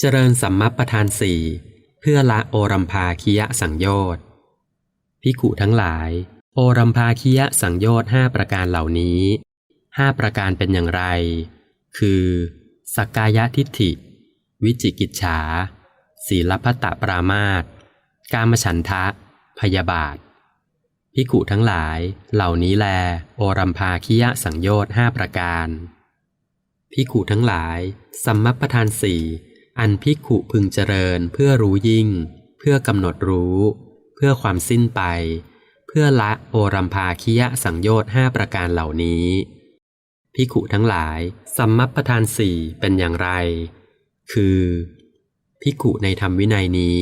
เจริญสัมมัปประธานสี่เพื่อละโอรัมภาคิยะสังโยชน์พิขุทั้งหลาย โอรัมภาคิยะสังโยชน์ห้าประการเหล่านี้ห้าประการเป็นอย่างไร คือสักกายทิฏฐิ วิจิกิจฉา ศีลพัตตปรามาตกามฉันทะ พยาบาทพิกุทั้งหลาย เหล่านี้แล โอรัมภาคิยะสังโยชน์ห้าประการพิกุทั้งหลาย สัมมัปประธานสี่ อันพิกุพึงเจริญเพื่อรู้ยิ่ง เพื่อกำหนดรู้ เพื่อความสิ้นไป เพื่อละโอรัมภาคิยะสังโยชน์ห้าประการเหล่านี้พิกุทั้งหลายสัมมัปประธานสี่เป็นอย่างไร คือพิกุในธรรมวินัยนี้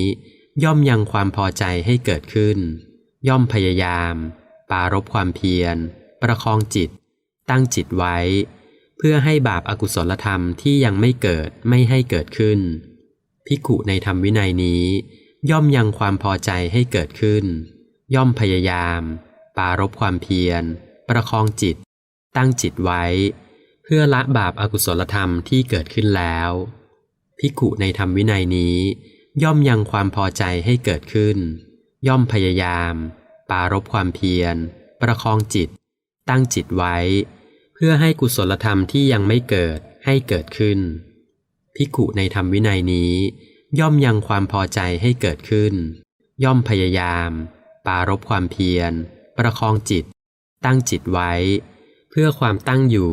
ย่อมยังความพอใจให้เกิดขึ้น ย่อมพยายาม ปารบความเพียร ประคองจิต ตั้งจิตไว้ พื่อให้บาปอากุศลธรรมที่ยังไม่เกิดไม่ให้เกิดขึ้น พิกุในธรรมวินัยนี้ ย่อมยังความพอใจให้เกิดขึ้น ย่อมพยายาม ปารบความเพียร ประคองจิต ตั้งจิตไว้ เพื่อละบาปอากุศลธรรมที่เกิดขึ้นแล้ว พิกุในธรรมวินัยนี้ ย่อมยังความพอใจให้เกิดขึ้น ย่อมพยายาม ปารบความเพียร ประคองจิต ตั้งจิตไว้เเพื่อให้กุศลธรรมที่ยังไม่เกิดให้เกิดขึ้น พิกุในธรรมวินัยนี้ ย่อมยังความพอใจให้เกิดขึ้น ย่อมพยายาม ปารบความเพียร ประคองจิต ตั้งจิตไว้ เพื่อความตั้งอยู่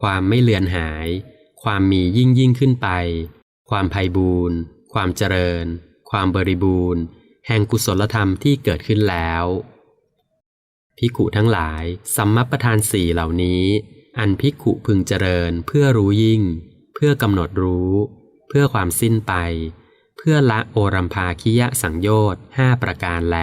ความไม่เลือนหาย ความมียิ่งยิ่งขึ้นไป ความไพ่บูรณ์ความเจริญ ความบริบูรณ์ แห่งกุศลธรรมที่เกิดขึ้นแล้วพิขุทั้งหลายสัมมัประธานสี่เหล่านี้ อันพิขุพึงเจริญเพื่อรู้ยิ่ง เพื่อกำหนดรู้ เพื่อความสิ้นไป เพื่อละโอรัมภาคิยะสังโยชน์ห้าประการแล